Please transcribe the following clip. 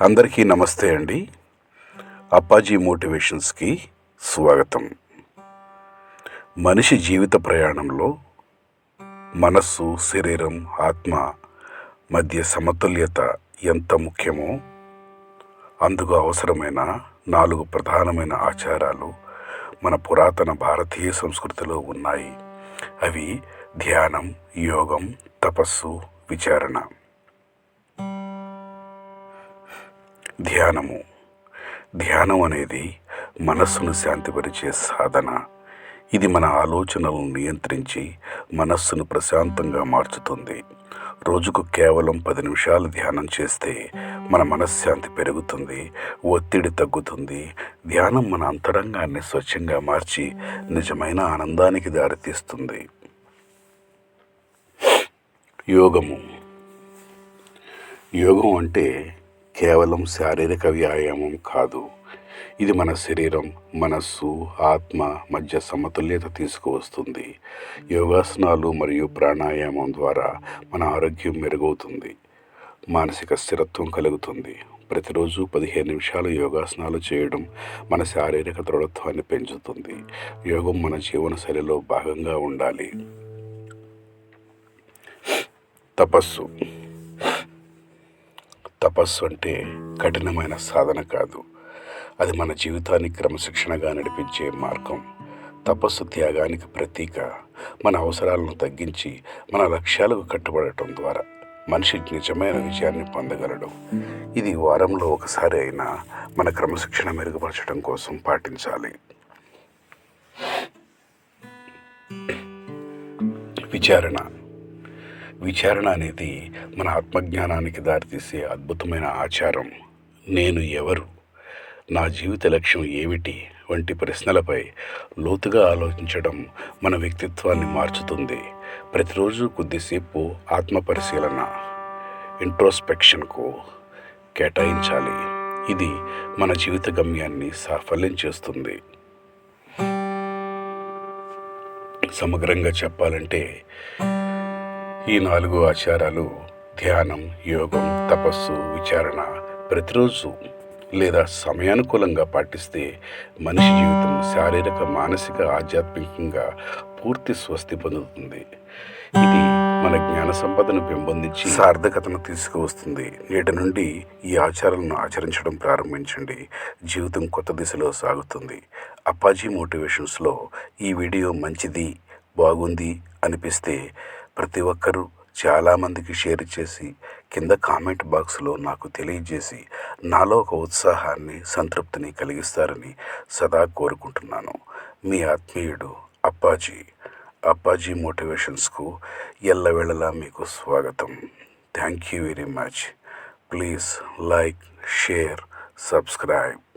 అందరికీ నమస్తే అండి. అప్పాజీ మోటివేషన్స్కి స్వాగతం. మనిషి జీవిత ప్రయాణంలో మనస్సు శరీరం ఆత్మ మధ్య సమతుల్యత ఎంత ముఖ్యమో అందుకు అవసరమైన నాలుగు ప్రధానమైన ఆచారాలు మన పురాతన భారతీయ సంస్కృతిలో ఉన్నాయి. అవి ధ్యానం యోగం తపస్సు విచారణ. ధ్యానము. ధ్యానం అనేది మనస్సును శాంతిపరిచే సాధన. ఇది మన ఆలోచనలను నియంత్రించి మనస్సును ప్రశాంతంగా మార్చుతుంది. రోజుకు కేవలం పది నిమిషాలు ధ్యానం చేస్తే మన మనశ్శాంతి పెరుగుతుంది ఒత్తిడి తగ్గుతుంది. ధ్యానం మన అంతరంగాన్ని స్వచ్ఛంగా మార్చి నిజమైన ఆనందానికి దారితీస్తుంది. యోగము. యోగం అంటే కేవలం శారీరక వ్యాయామం కాదు. ఇది మన శరీరం మనస్సు ఆత్మ మధ్య సమతుల్యత తీసుకువస్తుంది. యోగాసనాలు మరియు ప్రాణాయామం ద్వారా మన ఆరోగ్యం మెరుగవుతుంది. మానసిక స్థిరత్వం కలుగుతుంది. ప్రతిరోజు పదిహేను నిమిషాలు యోగాసనాలు చేయడం మన శారీరక దృఢత్వాన్ని పెంచుతుంది. యోగం మన జీవనశైలిలో భాగంగా ఉండాలి. తపస్సు. తపస్సు అంటే కఠినమైన సాధన కాదు. అది మన జీవితాన్ని క్రమశిక్షణగా నడిపించే మార్గం. తపస్సు త్యాగానికి ప్రతీక. మన అవసరాలను తగ్గించి మన లక్ష్యాలకు కట్టుబడటం ద్వారా మనిషి నిజమైన విజయాన్ని పొందగలడు. ఇది వారంలో ఒకసారి అయినా మన క్రమశిక్షణ మెరుగుపరచడం కోసం పాటించాలి. విచారణ. విచారణ అనేది మన ఆత్మజ్ఞానానికి దారితీసే అద్భుతమైన ఆచారం. నేను ఎవరు? నా జీవిత లక్ష్యం ఏమిటి? వంటి ప్రశ్నలపై లోతుగా ఆలోచించడం మన వ్యక్తిత్వాన్ని మార్చుతుంది. ప్రతిరోజు కొద్దిసేపు ఆత్మ పరిశీలన ఇంట్రోస్పెక్షన్కు కేటాయించాలి. ఇది మన జీవిత గమ్యాన్ని సాఫల్యం చేస్తుంది. సమగ్రంగా చెప్పాలంటే ఈ నాలుగు ఆచారాలు ధ్యానం యోగం తపస్సు విచారణ ప్రతిరోజు లేదా సమయానుకూలంగా పాటిస్తే మనిషి జీవితం శారీరక మానసిక ఆధ్యాత్మికంగా పూర్తి స్వస్తి పొందుతుంది. ఇది మన జ్ఞాన సంపదను పెంపొందించి సార్థకతను తీసుకువస్తుంది. నేటి నుండి ఈ ఆచారాలను ఆచరించడం ప్రారంభించండి. జీవితం కొత్త దిశలో సాగుతుంది. అప్పాజీ మోటివేషన్స్లో ఈ వీడియో మంచిది బాగుంది అనిపిస్తే ప్రతి ఒక్కరూ చాలామందికి షేర్ చేసి కింద కామెంట్ బాక్స్లో నాకు తెలియజేసి నాలో ఒక ఉత్సాహాన్ని సంతృప్తిని కలిగిస్తారని సదా కోరుకుంటున్నాను. మీ ఆత్మీయుడు అప్పాజీ. అప్పాజీ మోటివేషన్స్కు ఎల్లవేళలా మీకు స్వాగతం. Thank you very much. Please like share subscribe.